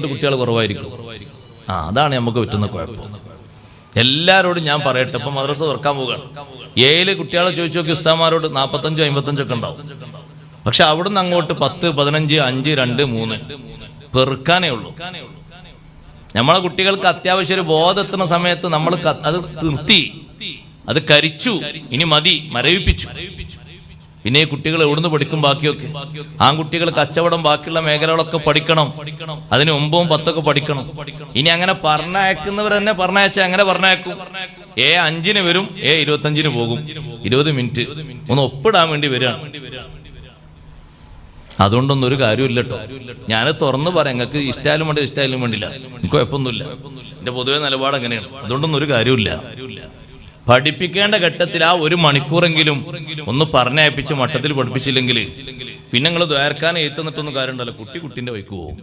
കുട്ടികൾ കുറവായിരിക്കും. ആ അതാണ് നമുക്ക് പറ്റുന്ന കുഴപ്പം. എല്ലാരോടും ഞാൻ പറയട്ടെ ഇപ്പൊ മദ്രസ തുറക്കാൻ പോവുകയാണ്. ഏഴിൽ കുട്ടികളെ ചോദിച്ചു നോക്കി ഉസ്താമാരോട് നാൽപ്പത്തഞ്ചോ അമ്പത്തഞ്ചോ ഒക്കെ ഉണ്ടാവും. പക്ഷെ അവിടുന്ന് അങ്ങോട്ട് പത്ത് പതിനഞ്ച് അഞ്ച് രണ്ട് മൂന്ന്. പെറുക്കാനേ ഉള്ളൂ. നമ്മളെ കുട്ടികൾക്ക് അത്യാവശ്യം ഒരു ബോധെത്തുന്ന സമയത്ത് നമ്മൾ അത് നിർത്തി. അത് കരിച്ചു. ഇനി മതി. മരവിപ്പിച്ചു. പിന്നെ ഈ കുട്ടികൾ എവിടുന്ന് പഠിക്കും ബാക്കിയൊക്കെ? ആൺകുട്ടികൾ കച്ചവടം ബാക്കിയുള്ള മേഖലകളൊക്കെ പഠിക്കണം. അതിന് ഒമ്പതും പത്തൊക്കെ പഠിക്കണം. ഇനി അങ്ങനെ പറഞ്ഞയക്കുന്നവർ തന്നെ പറഞ്ഞയച്ച അങ്ങനെ പറഞ്ഞയക്കും? ഏ അഞ്ചിന് വരും ഏ ഇരുപത്തഞ്ചിന് പോകും. ഇരുപത് മിനിറ്റ്. ഒന്ന് ഒപ്പിടാൻ വേണ്ടി വരികയാണ്. അതുകൊണ്ടൊന്നും ഒരു കാര്യമില്ല കേട്ടോ. ഞാൻ തുറന്ന് പറയാം നിങ്ങൾക്ക് ഇഷ്ടായാലും വേണ്ട ഇഷ്ടായാലും വേണ്ടില്ല. എനിക്ക് കുഴപ്പമൊന്നുമില്ല. എന്റെ പൊതുവെ നിലപാട് അങ്ങനെയാണ്. അതുകൊണ്ടൊന്നും ഒരു കാര്യമില്ല പഠിപ്പിക്കേണ്ട ഘട്ടത്തിൽ ആ ഒരു മണിക്കൂറെങ്കിലും ഒന്ന് പറഞ്ഞയപ്പിച്ച് മട്ടത്തിൽ പഠിപ്പിച്ചില്ലെങ്കിൽ പിന്നെ നിങ്ങൾ ദ്വാരക്കാൻ എഴുത്തുന്നിട്ടൊന്നും കാര്യമുണ്ടല്ലോ. കുട്ടി കുട്ടിന്റെ പോകും